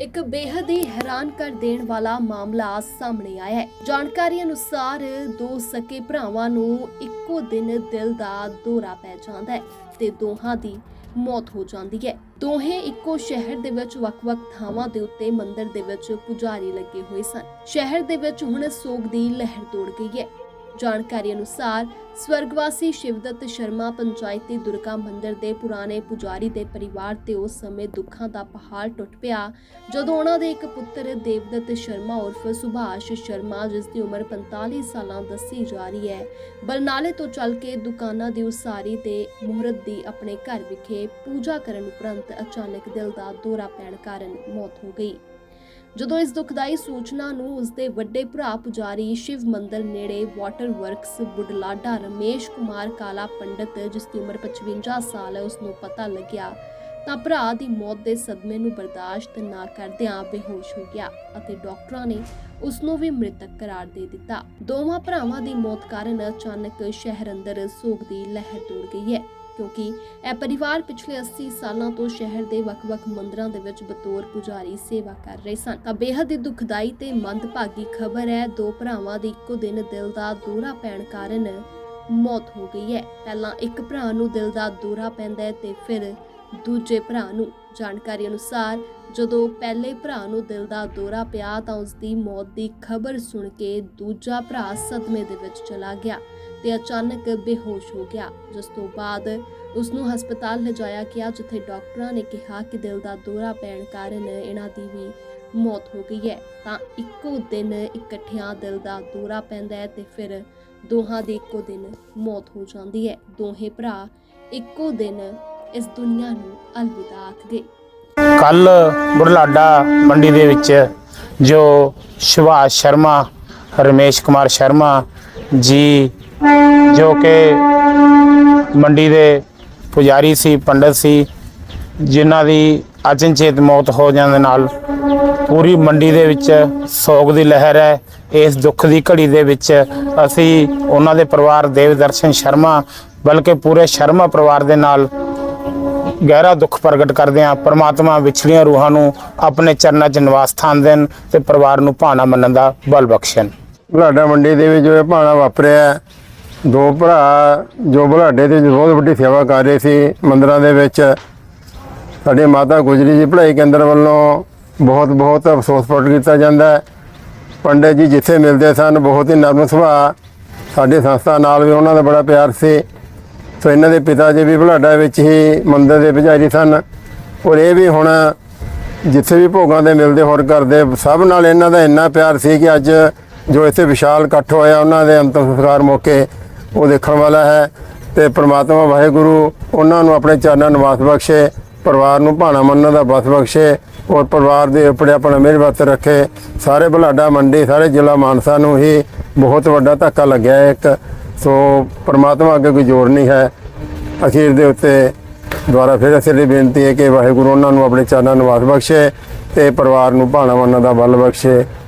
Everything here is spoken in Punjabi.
ਇੱਕ ਬੇਹੱਦ ਹੀ ਹੈਰਾਨ ਕਰ ਦੇਣ ਵਾਲਾ ਮਾਮਲਾ ਸਾਹਮਣੇ ਆਇਆ ਹੈ। ਜਾਣਕਾਰੀ ਅਨੁਸਾਰ ਦੋ ਸਕੇ ਭਰਾਵਾਂ ਨੂੰ ਇੱਕੋ ਦਿਨ ਦਿਲ ਦਾ ਦੌਰਾ ਪੈ ਜਾਂਦਾ ਹੈ ਤੇ ਦੋਹਾਂ ਦੀ ਮੌਤ ਹੋ ਜਾਂਦੀ ਹੈ। ਦੋਹੇ ਇੱਕੋ ਸ਼ਹਿਰ ਦੇ ਵਿੱਚ ਵੱਖ-ਵੱਖ ਥਾਵਾਂ ਦੇ ਉੱਤੇ ਮੰਦਿਰ ਦੇ ਵਿੱਚ ਪੁਜਾਰੀ ਲੱਗੇ ਹੋਏ ਸਨ। ਸ਼ਹਿਰ ਦੇ ਵਿੱਚ ਹੁਣ ਸੋਗ ਦੀ ਲਹਿਰ ਤੋੜ ਗਈ ਹੈ। ਜਾਣਕਾਰੀ ਅਨੁਸਾਰ ਸਵਰਗਵਾਸੀ ਸ਼ਿਵਦੱਤ ਸ਼ਰਮਾ ਪੰਚਾਇਤੀ ਦੁਰਗਾ ਮੰਦਿਰ ਦੇ ਪੁਰਾਣੇ ਪੁਜਾਰੀ ਦੇ ਪਰਿਵਾਰ ਤੇ ਉਸ ਸਮੇਂ ਦੁੱਖਾਂ ਦਾ ਪਹਾੜ ਟੁੱਟ ਪਿਆ, ਜਦੋਂ ਉਹਨਾਂ ਦੇ ਇੱਕ ਪੁੱਤਰ ਦੇਵਦੱਤ ਸ਼ਰਮਾ ਉਰਫ ਸੁਭਾਸ਼ ਸ਼ਰਮਾ, ਜਿਸ ਦੀ ਉਮਰ 45 ਸਾਲਾਂ ਦੱਸੀ ਜਾ ਰਹੀ ਹੈ, ਬਰਨਾਲੇ ਤੋਂ ਚੱਲ ਕੇ ਦੁਕਾਨਾਂ ਦੀ ਉਸਾਰੀ ਤੇ ਮੁਹਰਤ ਦੀ ਆਪਣੇ ਘਰ ਵਿਖੇ ਪੂਜਾ ਕਰਨ ਉਪਰੰਤ ਅਚਾਨਕ ਦਿਲ ਦਾ ਦੌਰਾ ਪੈਣ ਕਾਰਨ ਮੌਤ ਹੋ ਗਈ। ਜਦੋਂ ਇਸ ਦੁਖਦਾਈ ਸੂਚਨਾ ਨੂੰ ਉਸਦੇ ਵੱਡੇ ਭਰਾ ਪੁਜਾਰੀ ਸ਼ਿਵ ਮੰਦਰ ਨੇੜੇ ਵਾਟਰ ਵਰਕਸ ਬੁਢਲਾਡਾ ਰਮੇਸ਼ ਕੁਮਾਰ ਕਾਲਾ ਪੰਡਤ, ਜਿਸ ਦੀ ਉਮਰ 55 ਸਾਲ ਹੈ ਉਸ ਨੂੰ ਪਤਾ ਲੱਗਿਆ, ਤਾਂ ਭਰਾ ਦੀ ਮੌਤ ਦੇ ਸਦਮੇ ਨੂੰ ਬਰਦਾਸ਼ਤ ਨਾ ਕਰਦਿਆਂ ਬੇਹੋਸ਼ ਹੋ ਗਿਆ ਅਤੇ ਡਾਕਟਰਾਂ ਨੇ ਉਸ ਨੂੰ ਵੀ ਮ੍ਰਿਤਕ ਕਰਾਰ ਦੇ ਦਿੱਤਾ। ਦੋਵਾਂ ਭਰਾਵਾਂ ਦੀ ਮੌਤ ਕਾਰਨ ਅਚਾਨਕ ਸ਼ਹਿਰ ਅੰਦਰ ਸੋਗ ਦੀ ਲਹਿਰ ਦੌੜ ਗਈ ਹੈ। ਕਿਉਂਕਿ ਇਹ ਪਰਿਵਾਰ ਪਿਛਲੇ 80 ਸਾਲਾਂ ਤੋਂ ਸ਼ਹਿਰ ਦੇ ਵੱਖ-ਵੱਖ ਮੰਦਿਰਾਂ ਦੇ ਵਿੱਚ ਬਤੌਰ ਪੁਜਾਰੀ ਸੇਵਾ ਕਰ ਰਹੇ ਸਨ। ਤਾਂ ਬੇਹੱਦ ਹੀ ਦੁਖਦਾਈ ਤੇ ਮੰਦਭਾਗੀ ਖਬਰ ਹੈ, ਦੋ ਭਰਾਵਾਂ ਦੀ ਇੱਕੋ ਦਿਨ ਦਿਲ ਦਾ ਦੌਰਾ ਪੈਣ ਕਾਰਨ ਮੌਤ ਹੋ ਗਈ ਹੈ। ਪਹਿਲਾਂ ਇੱਕ ਭਰਾ ਨੂੰ ਦਿਲ ਦਾ ਦੌਰਾ ਪੈਂਦਾ ਹੈ ਤੇ ਫਿਰ ਦੂਜੇ ਭਰਾ ਨੂੰ ਜਾਣਕਾਰੀ ਅਨੁਸਾਰ, ਜਦੋਂ ਪਹਿਲੇ ਭਰਾ ਨੂੰ ਦਿਲ ਦਾ ਦੌਰਾ ਪਿਆ ਤਾਂ ਉਸ ਦੀ ਮੌਤ ਦੀ ਖਬਰ ਸੁਣ ਕੇ ਦੂਜਾ ਭਰਾ ਸਦਮੇ ਦੇ ਵਿੱਚ ਚਲਾ ਗਿਆ ਤੇ ਅਚਾਨਕ ਬੇਹੋਸ਼ ਹੋ ਗਿਆ। ਜਿਸ ਤੋਂ ਬਾਅਦ ਉਸ ਨੂੰ ਹਸਪਤਾਲ ਲਿਜਾਇਆ ਗਿਆ, ਜਿੱਥੇ ਡਾਕਟਰਾਂ ਨੇ ਕਿਹਾ ਕਿ ਦਿਲ ਦਾ ਦੌਰਾ ਪੈਣ ਕਾਰਨ ਇਹਨਾਂ ਦੀ ਵੀ ਮੌਤ ਹੋ ਗਈ ਹੈ। ਤਾਂ ਇੱਕੋ ਦਿਨ ਇਕੱਠਿਆਂ ਦਿਲ ਦਾ ਦੌਰਾ ਪੈਂਦਾ ਹੈ ਤੇ ਫਿਰ ਦੋਹਾਂ ਦੀ ਇੱਕੋ ਦਿਨ ਮੌਤ ਹੋ ਜਾਂਦੀ ਹੈ। ਦੋਹੇ ਭਰਾ ਇੱਕੋ ਦਿਨ ਇਸ ਦੁਨੀਆ ਨੂੰ ਅਲਵਿਦਾ ਆਖ ਗਏ ਕੱਲ ਬੁਢਲਾਡਾ ਮੰਡੀ ਦੇ ਵਿੱਚ ਜੋ ਸੁਭਾਸ਼ ਸ਼ਰਮਾ, ਰਮੇਸ਼ ਕੁਮਾਰ ਸ਼ਰਮਾ ਜੀ ਜੋ ਕਿ ਮੰਡੀ ਦੇ ਪੁਜਾਰੀ ਸੀ, ਪੰਡਤ ਸੀ, ਜਿਨ੍ਹਾਂ ਦੀ ਅਚਨਚੇਤ ਮੌਤ ਹੋ ਜਾਣ ਦੇ ਨਾਲ ਪੂਰੀ ਮੰਡੀ ਦੇ ਵਿੱਚ ਸੋਗ ਦੀ ਲਹਿਰ ਹੈ। ਇਸ ਦੁੱਖ ਦੀ ਘੜੀ ਦੇ ਵਿੱਚ ਅਸੀਂ ਉਹਨਾਂ ਦੇ ਪਰਿਵਾਰ ਦੇਵਦਰਸ਼ਨ ਸ਼ਰਮਾ, ਬਲਕਿ ਪੂਰੇ ਸ਼ਰਮਾ ਪਰਿਵਾਰ ਦੇ ਨਾਲ ਗਹਿਰਾ ਦੁੱਖ ਪ੍ਰਗਟ ਕਰਦੇ ਹਾਂ। ਪ੍ਰਮਾਤਮਾ ਵਿਛੜੀਆਂ ਰੂਹਾਂ ਨੂੰ ਆਪਣੇ ਚਰਨਾਂ 'ਚ ਨਿਵਾਸ ਸਥਾਨ ਦੇਣ ਤੇ ਪਰਿਵਾਰ ਨੂੰ ਭਾਣਾ ਮੰਨਣ ਦਾ ਬਲ ਬਖਸ਼ਣ। ਬੁਢਲਾਡਾ ਮੰਡੀ ਦੇ ਵਿੱਚ ਜੋ ਭਾਣਾ ਵਾਪਰਿਆ ਦੋ ਭਰਾ ਜੋ ਬੁਢਲਾਡੇ ਦੇ ਬਹੁਤ ਵੱਡੀ ਸੇਵਾ ਕਰ ਰਹੇ ਸੀ ਮੰਦਰਾਂ ਦੇ ਵਿੱਚ। ਸਾਡੇ ਮਾਤਾ ਗੁਜਰੀ ਜੀ ਪੜ੍ਹਾਈ ਕੇਂਦਰ ਵੱਲੋਂ ਬਹੁਤ ਬਹੁਤ ਅਫਸੋਸ ਪ੍ਰਗਟ ਕੀਤਾ ਜਾਂਦਾ ਹੈ। ਪੰਡਿਤ ਜੀ ਜਿੱਥੇ ਮਿਲਦੇ ਸਨ, ਬਹੁਤ ਹੀ ਨਰਮ ਸੁਭਾਅ। ਸਾਡੀ ਸੰਸਥਾ ਨਾਲ ਵੀ ਉਹਨਾਂ ਦਾ ਬੜਾ ਪਿਆਰ ਸੀ। ਸੋ ਇਹਨਾਂ ਦੇ ਪਿਤਾ ਜੀ ਵੀ ਬੁਲਾਡਾ ਵਿੱਚ ਹੀ ਮੰਦਰ ਦੇ ਪੁਜਾਰੀ ਸਨ। ਔਰ ਇਹ ਵੀ ਹੁਣ ਜਿੱਥੇ ਵੀ ਭੋਗਾਂ ਦੇ ਮਿਲਦੇ ਹੋਰ ਕਰਦੇ, ਸਭ ਨਾਲ ਇਹਨਾਂ ਦਾ ਇੰਨਾ ਪਿਆਰ ਸੀ ਕਿ ਅੱਜ ਜੋ ਇੱਥੇ ਵਿਸ਼ਾਲ ਇਕੱਠ ਹੋਇਆ, ਉਹਨਾਂ ਦੇ ਅੰਤਮ ਸੰਸਕਾਰ ਮੌਕੇ ਉਹ ਦੇਖਣ ਵਾਲਾ ਹੈ। ਤੇ ਪ੍ਰਮਾਤਮਾ ਵਾਹਿਗੁਰੂ ਉਹਨਾਂ ਨੂੰ ਆਪਣੇ ਚਰਨਾਂ ਨਿਵਾਸ ਬਖਸ਼ੇ, ਪਰਿਵਾਰ ਨੂੰ ਭਾਣਾ ਮੰਨਣ ਦਾ ਬਸ ਬਖਸ਼ੇ ਔਰ ਪਰਿਵਾਰ ਦੇ ਉੱਪਰ ਆਪਣਾ ਮਿਹਰ ਵਰਤ ਰੱਖੇ। ਸਾਰੇ ਬੁਲਾਡਾ ਮੰਡੀ, ਸਾਰੇ ਜ਼ਿਲ੍ਹਾ ਮਾਨਸਾ ਨੂੰ ਹੀ ਬਹੁਤ ਵੱਡਾ ਧੱਕਾ ਲੱਗਿਆ ਹੈ। ਇੱਕ ਸੋ ਪਰਮਾਤਮਾ ਅੱਗੇ ਕੋਈ ਜ਼ੋਰ ਨਹੀਂ ਹੈ। ਅਖੀਰ ਦੇ ਉੱਤੇ ਦੁਆਰਾ ਫਿਰ ਅਸੀਂ ਲਈ ਬੇਨਤੀ ਹੈ ਕਿ ਵਾਹਿਗੁਰੂ ਉਹਨਾਂ ਨੂੰ ਆਪਣੇ ਚਰਨਾਂ ਨੂੰ ਨਿਵਾਸ ਬਖਸ਼ੇ ਤੇ ਪਰਿਵਾਰ ਨੂੰ ਭਾਣਾ ਮੰਨਣ ਦਾ ਬਲ ਬਖਸ਼ੇ।